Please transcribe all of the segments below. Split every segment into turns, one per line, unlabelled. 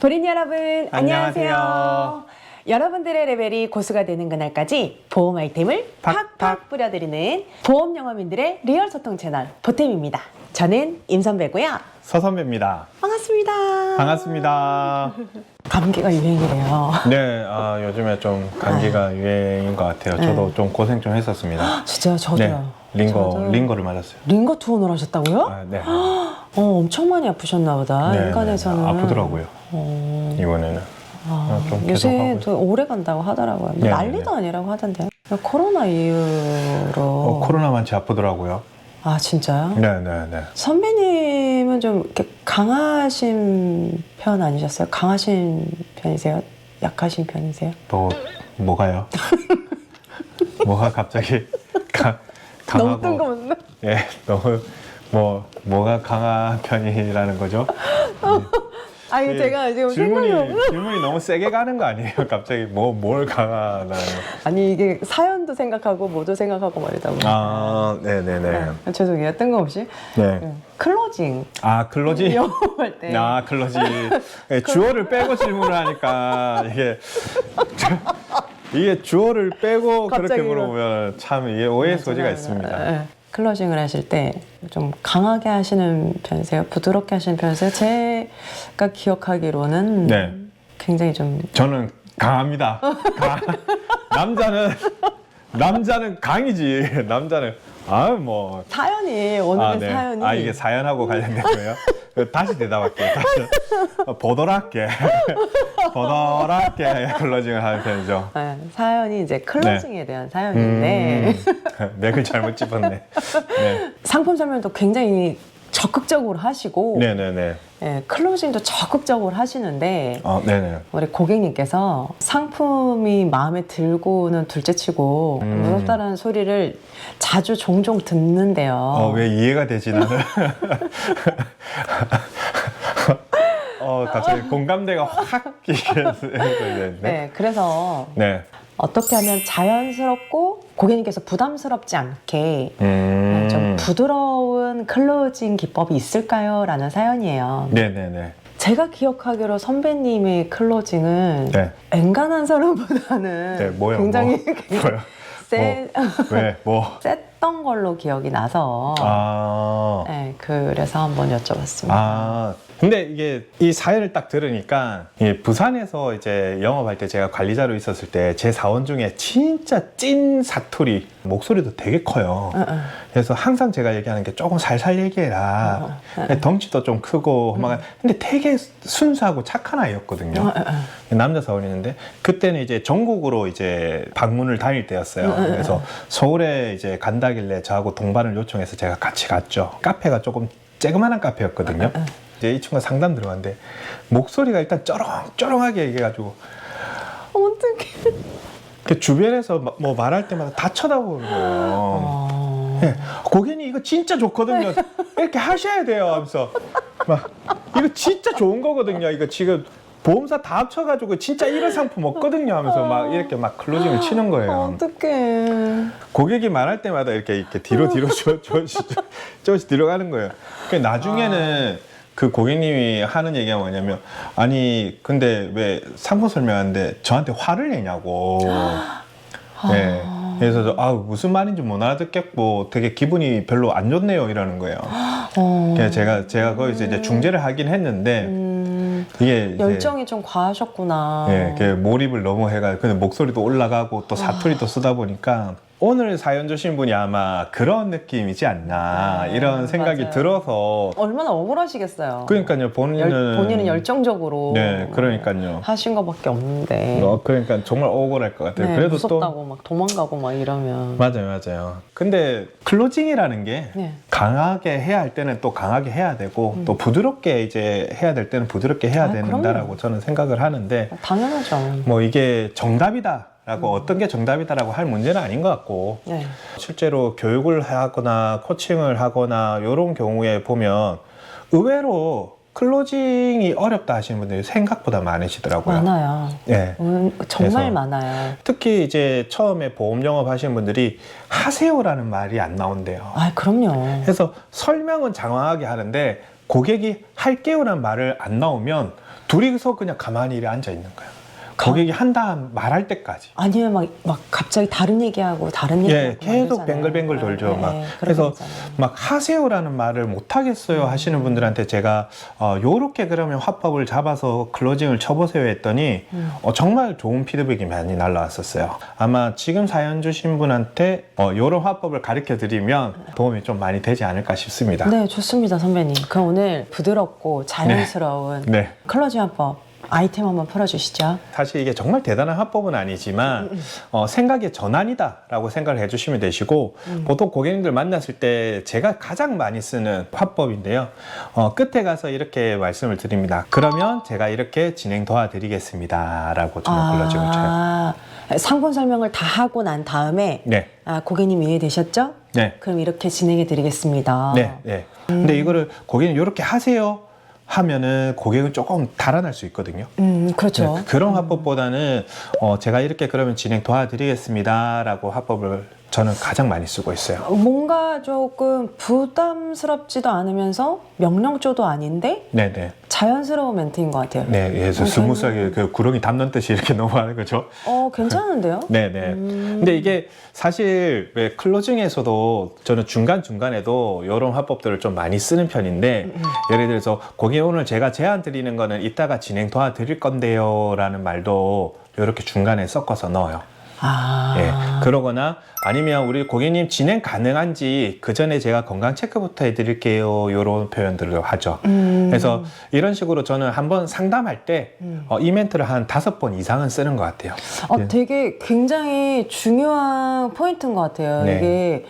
보린 여러분 안녕하세요.
안녕하세요.
여러분들의 레벨이 고수가 되는 그날까지 보험 아이템을 팍팍,
팍팍.
뿌려드리는 보험 영업인들의 리얼 소통 채널 보템입니다. 저는 임선배고요.
서선배입니다.
반갑습니다.
반갑습니다.
감기가 유행이래요.
네, 아, 요즘에 좀 감기가 유행인 것 같아요. 저도
네.
좀 고생 좀 했었습니다.
진짜 저도요.
네, 링거,
저도.
링거를 맞았어요.
링거 투혼을 하셨다고요?
아, 네.
어, 엄청 많이 아프셨나 보다.
네,
인간에서는.
네, 아프더라고요.
어,
이번에는.
아,
좀 계속
요새
하고
또 오래 간다고 하더라고요.
네,
난리도
네.
아니라고 하던데요. 코로나 이후로.
어, 코로나만 제 아프더라고요.
아, 진짜요?
네, 네, 네.
선배님은 좀 이렇게 강하신 편 아니셨어요? 강하신 편이세요? 약하신 편이세요?
뭐, 뭐가요? 뭐가 갑자기 가, 강하고.
뜬금없네.
예, 너무, 뭐, 뭐가 강한 편이라는 거죠?
아니,
예,
제가 지금 생각이 없
질문이, 질문이 너무 세게 가는 거 아니에요? 갑자기 뭐, 뭘 거.
아니, 이게 사연도 생각하고 뭐도 생각하고 말이다.
아, 네 네네.
네, 죄송해요. 뜬금없이.
네.
네. 클로징.
아, 클로지?
영업할 때.
아, 클로지. 예, 주어를 빼고 질문을 하니까 이게. 이게 주어를 빼고 그렇게
갑자기
물어보면 참 이게 오해 의 소지가
네,
있습니다.
네. 클로징을 하실 때 좀 강하게 하시는 편이세요? 부드럽게 하시는 편이세요? 제가 기억하기로는
네.
굉장히 좀
저는 강합니다. 강. 남자는 남자는 강이지. 남자는 아 뭐.
사연이 오늘의
아, 네.
사연이
아, 이게 사연하고 관련된 거예요? 그 다시 대답할게요. 다시. 어, 보더랍게. 보더랍게 클로징을 하는 편이죠.
네, 사연이 이제 클로징에 대한 사연인데
음, 맥을 잘못 짚었네. 네.
상품 설명도 굉장히 적극적으로 하시고
네네네.
예, 클로징도 적극적으로 하시는데
어, 네네.
우리 고객님께서 상품이 마음에 들고는 둘째치고
음.
무섭다는 소리를 자주 종종 듣는데요.
어, 왜 이해가 되지, 나는? 어, 갑자기 공감대가 확, 이게, 네. 네.
네, 그래서
네.
어떻게 하면 자연스럽고 고객님께서 부담스럽지 않게
음.
좀 부드러운 클로징 기법이 있을까요? 라는 사연이에요.
네네네.
제가 기억하기로 선배님의 클로징은
네.
엔간한 사람보다는
네, 뭐요?
굉장히
뭐? 뭐요?
세,
왜? 뭐?
셌던 걸로 기억이 나서
아.
네, 그래서 한번 여쭤봤습니다.
아, 근데 이게 이 사연을 딱 들으니까 이 부산에서 이제 영업할 때 제가 관리자로 있었을 때 제 사원 중에 진짜 찐 사투리 목소리도 되게 커요.
응, 응.
그래서 항상 제가 얘기하는 게 조금 살살 얘기해라.
어, 어.
덩치도 좀 크고 막 근데 되게 순수하고 착한 아이였거든요.
어, 어, 어.
남자 사원이었는데 그때는 이제 전국으로 이제 방문을 다닐 때였어요. 그래서 서울에 이제 간다 길래 저하고 동반을 요청해서 제가 같이 갔죠. 카페가 조금 쬐그만한 카페였거든요.
응, 응.
이제 이 친구가 상담 들어갔는데 목소리가 일단 쩌렁쩌렁하게 얘기해가지고
어떡해.
그 주변에서 마- 뭐 말할 때마다 다 쳐다보는 거예요.
어.
예, 고객님 이거 진짜 좋거든요. 이렇게 하셔야 돼요. 하면서 막 이거 진짜 좋은 거거든요. 이거 지금 보험사 다 합쳐가지고 진짜 이런 상품 없거든요. 하면서 막 이렇게 막 클로징을 치는 거예요.
어떡해.
고객이 말할 때마다 이렇게 이렇게 뒤로 뒤로 조- 조금씩 조금씩 뒤로 가는 거예요. 그 나중에는 그 고객님이 하는 얘기가 뭐냐면 아니 근데 왜 상품 설명하는데 저한테 화를 내냐고. 네. 그래서 저, 아 무슨 말인지 못 알아듣겠고 되게 기분이 별로 안 좋네요 이러는 거예요.
어.
그래서 제가 제가 거기서 이제 중재를 하긴 했는데
음,
이게 이제
열정이 좀 과하셨구나.
예, 그 몰입을 너무 해가 근데 목소리도 올라가고 또 사투리도 쓰다 보니까 오늘 사연 주신 분이 아마 그런 느낌이지 않나
아,
이런 생각이
맞아요.
들어서
얼마나 억울하시겠어요.
그러니까요 본인은
열, 본인은 열정적으로
네 그러니까요
하신 것밖에 없는데.
어, 그러니까 정말 억울할 것 같아요
네,
그래도
무섭다고 막 도망가고 막 이러면.
또 맞아요 맞아요 근데 클로징이라는 게
네.
강하게 해야 할 때는 또 강하게 해야 되고 또 부드럽게 이제 해야 될 때는 부드럽게 해야
음. 아,
된다라고
그럼요.
저는 생각을 하는데
당연하죠.
뭐 이게 정답이다 라고
음.
어떤 게 정답이다라고 할 문제는 아닌 것 같고
네.
실제로 교육을 하거나 코칭을 하거나 이런 경우에 보면 의외로 클로징이 어렵다 하시는 분들이 생각보다 많으시더라고요.
많아요.
예.
음, 정말 많아요.
특히 이제 처음에 보험 영업 하시는 분들이 하세요라는 말이 안 나온대요.
아, 그럼요.
그래서 설명은 장황하게 하는데 고객이 할게요라는 말을 안 나오면 둘이서 그냥 가만히 앉아 있는 거예요. 고객이 한다 말할 때까지.
아니면 막, 막 갑자기 다른 얘기하고 다른 얘기하고
예,
막
계속. 뱅글뱅글 돌죠.
예,
막 그래서. 막 하세요라는 말을 못 하겠어요 하시는 분들한테 제가 어 요렇게 그러면 화법을 잡아서 클로징을 쳐보세요 했더니
음.
어, 정말 좋은 피드백이 많이 날라왔었어요. 아마 지금 사연 주신 분한테 어 요런 화법을 가르쳐 드리면 도움이 좀 많이 되지 않을까 싶습니다.
네, 좋습니다, 선배님. 그럼 오늘 부드럽고 자연스러운
네.
클로징 화법 아이템 한번 풀어주시죠.
사실 이게 정말 대단한 화법은 아니지만 어, 생각의 전환이다라고 생각을 해주시면 되시고 보통 고객님들 만났을 때 제가 가장 많이 쓰는 화법인데요. 어, 끝에 가서 이렇게 말씀을 드립니다. 그러면 제가 이렇게 진행 도와드리겠습니다라고 저는 클로징을 쳐요.
아, 상품 설명을 다 하고 난 다음에
네,
아, 고객님 이해되셨죠?
네,
그럼 이렇게 진행해 드리겠습니다.
네, 네. 근데 이거를 고객님 이렇게 하세요 하면은 고객은 조금 달아날 수 있거든요.
음, 그렇죠.
네, 그런 화법보다는 어, 제가 이렇게 그러면 진행 도와드리겠습니다라고 화법을 저는 가장 많이 쓰고 있어요.
뭔가 조금 부담스럽지도 않으면서 명령조도 아닌데
네네.
자연스러운 멘트인 것 같아요.
네, 그래서
어,
스무스하게 그 구렁이 담는 듯이 이렇게 넘어가는 거죠.
어, 괜찮은데요?
네네.
음.
근데 이게 사실 왜 클로징에서도 저는 중간 중간에도 이런 화법들을 좀 많이 쓰는 편인데
음.
예를 들어서 고객 오늘 제가 제안 드리는 거는 이따가 진행 도와드릴 건데요라는 말도 이렇게 중간에 섞어서 넣어요.
아.
예, 그러거나 아니면 우리 고객님 진행 가능한지 그 전에 제가 건강 체크부터 해드릴게요. 이런 표현들을 하죠.
음.
그래서 이런 식으로 저는 한번 상담할 때
음.
어, 이 멘트를 한 다섯 번 이상은 쓰는 것 같아요.
어,
예.
되게 굉장히 중요한 포인트인 것 같아요.
네.
이게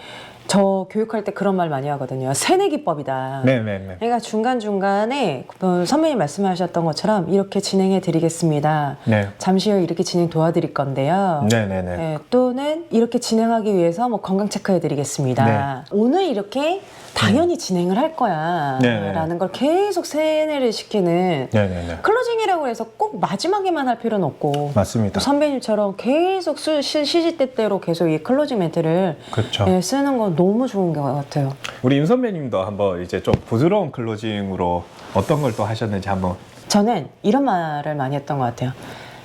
저 교육할 때 그런 말 많이 하거든요. 세뇌 기법이다.
네네네.
그러니까 중간중간에 어, 선배님 말씀하셨던 것처럼 이렇게 진행해 드리겠습니다.
네.
잠시 후 이렇게 진행 도와드릴 건데요.
네네네.
예, 또는 이렇게 진행하기 위해서 뭐 건강 체크해 드리겠습니다. 오늘 이렇게 당연히 진행을 할 거야.
네. 네.
라는 걸 계속 세뇌를 시키는
네네네.
클로징이라고 해서 꼭 마지막에만 할 필요는 없고
맞습니다.
선배님처럼 계속 수, 시, 시시때때로 계속 이 클로징 멘트를
그렇죠.
예, 쓰는 건 너무 좋은 것 같아요.
우리 임 선배님도 한번 이제 좀 부드러운 클로징으로 어떤 걸 또 하셨는지 한번.
저는 이런 말을 많이 했던 것 같아요.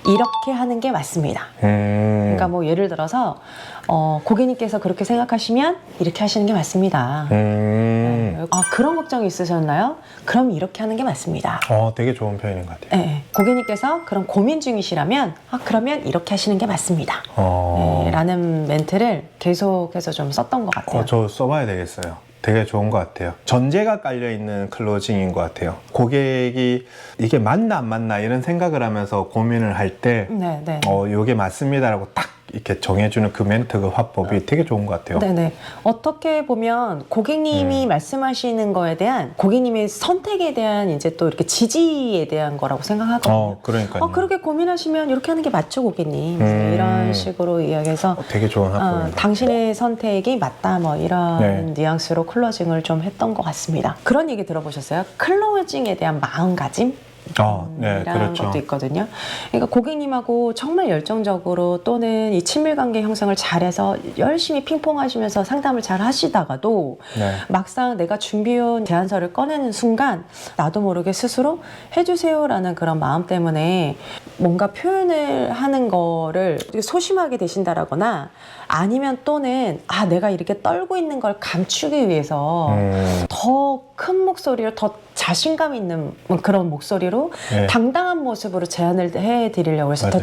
이렇게 하는 게 맞습니다.
음.
그러니까 뭐 예를 들어서 어, 고객님께서 그렇게 생각하시면 이렇게 하시는 게 맞습니다.
음.
네. 아 그런 걱정이 있으셨나요? 그럼 이렇게 하는 게 맞습니다.
어, 되게 좋은 표현인 것 같아요.
네, 네. 고객님께서 그런 고민 중이시라면 아 그러면 이렇게 하시는 게 맞습니다.
어.
네, 라는 멘트를 계속해서 좀 썼던 것 같아요.
어, 저 써봐야 되겠어요. 되게 좋은 것 같아요. 전제가 깔려 있는 클로징인 것 같아요. 고객이 이게 맞나 안 맞나 이런 생각을 하면서 고민을 할 때,
네, 네.
어, 이게 맞습니다라고 딱 이렇게 정해주는 그 멘트, 그 화법이 되게 좋은 것 같아요.
네네. 어떻게 보면 고객님이
음.
말씀하시는 거에 대한 고객님의 선택에 대한 이제 또 이렇게 지지에 대한 거라고 생각하거든요.
어, 그러니까요.
어, 그렇게 고민하시면 이렇게 하는 게 맞죠, 고객님.
음.
이런 식으로 이야기해서
어, 되게 좋은
어,
화법입니다.
당신의 선택이 맞다, 뭐 이런
네.
뉘앙스로 클로징을 좀 했던 것 같습니다. 그런 얘기 들어보셨어요? 클로징에 대한 마음가짐?
어, 네, 그렇죠.
것도 있거든요. 그러니까 고객님하고 정말 열정적으로 또는 이 친밀 관계 형성을 잘해서 열심히 핑퐁하시면서 상담을 잘 하시다가도
네.
막상 내가 준비해온 제안서를 꺼내는 순간 나도 모르게 스스로 해주세요라는 그런 마음 때문에 뭔가 표현을 하는 거를 소심하게 되신다라거나 아니면 또는 아 내가 이렇게 떨고 있는 걸 감추기 위해서
음,
더큰 목소리로 더 자신감 있는 그런 목소리로
네.
당당한 모습으로 제안을 해드리려고 해서 더.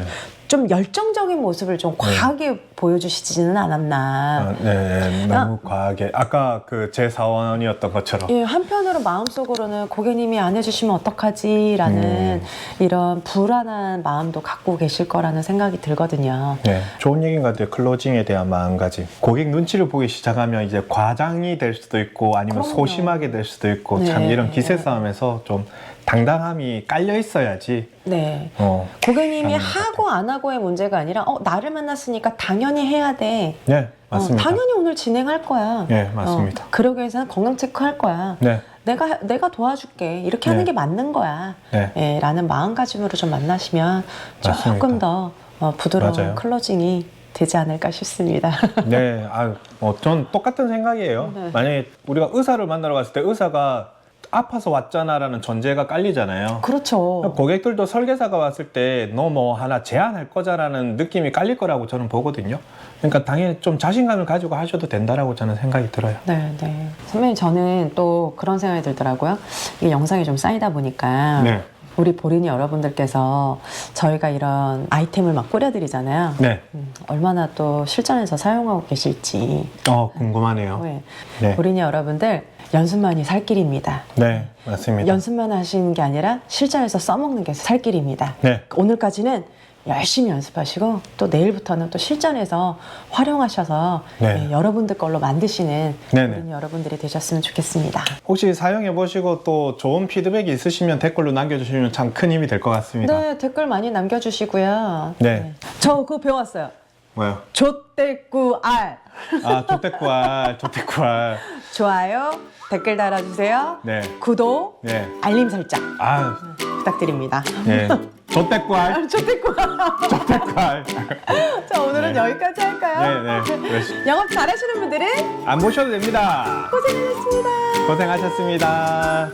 좀 열정적인 모습을 좀 과하게 보여주시지는 않았나.
아, 네, 너무 과하게. 아까 그 제 사원이었던 것처럼.
예, 한편으로 마음속으로는 고객님이 안 해주시면 어떡하지라는
음.
이런 불안한 마음도 갖고 계실 거라는 생각이 들거든요.
네, 좋은 얘기인 것 같아요. 클로징에 대한 마음가짐. 고객 눈치를 보기 시작하면 이제 과장이 될 수도 있고 아니면
그럼요.
소심하게 될 수도 있고
네.
참 이런 기세 싸움에서 좀 당당함이 깔려 있어야지.
네.
어,
고객님이
하는 것
하고 안 하고의 문제가 아니라 어 나를 만났으니까 당연히 해야 돼.
네, 맞습니다.
어, 당연히 오늘 진행할 거야.
네, 맞습니다.
어, 그러기 위해서는 건강 체크할 거야.
네,
내가 내가 도와줄게. 이렇게
네.
하는 게 맞는 거야.
네.
예, 라는 마음가짐으로 좀 만나시면 조금
맞습니다.
더 어, 부드러운
맞아요.
클로징이 되지 않을까 싶습니다.
네, 아, 어, 전 똑같은 생각이에요.
네.
만약에 우리가 의사를 만나러 갔을 때 의사가 아파서 왔잖아라는 전제가 깔리잖아요.
그렇죠.
고객들도 설계사가 왔을 때 너 뭐 하나 제안할 거자라는 느낌이 깔릴 거라고 저는 보거든요. 그러니까 당연히 좀 자신감을 가지고 하셔도 된다라고 저는 생각이 들어요.
네, 네. 선배님, 저는 또 그런 생각이 들더라고요. 이게 영상이 좀 쌓이다 보니까.
네.
우리 보리니 여러분들께서 저희가 이런 아이템을 막 뿌려드리잖아요.
네.
음, 얼마나 또 실전에서 사용하고 계실지.
어, 궁금하네요.
네.
네.
보리니 여러분들, 연습만이 살 길입니다.
네, 맞습니다.
연습만 하시는 게 아니라 실전에서 써먹는 게 살 길입니다.
네.
오늘까지는 열심히 연습하시고 또 내일부터는 또 실전에서 활용하셔서
네.
예, 여러분들 걸로 만드시는
네네.
여러분들이 되셨으면 좋겠습니다.
혹시 사용해 보시고 또 좋은 피드백 이 있으시면 댓글로 남겨주시면 참 큰 힘이 될 것 같습니다.
네, 댓글 많이 남겨주시고요.
네.
저 그거 배웠어요.
뭐요?
조떼꾸알.
아, 조태꾸알, 조태꾸알.
좋아요. 댓글 달아주세요.
네.
구독,
네.
알림 설정
아,
부탁드립니다.
네. 조태꾸알,
조떼꾸알.
조태꾸알.
자, 오늘은
네.
여기까지 할까요?
네, 네. 그러시-
영업 잘하시는 분들은
안 보셔도 됩니다.
고생하셨습니다.
고생하셨습니다.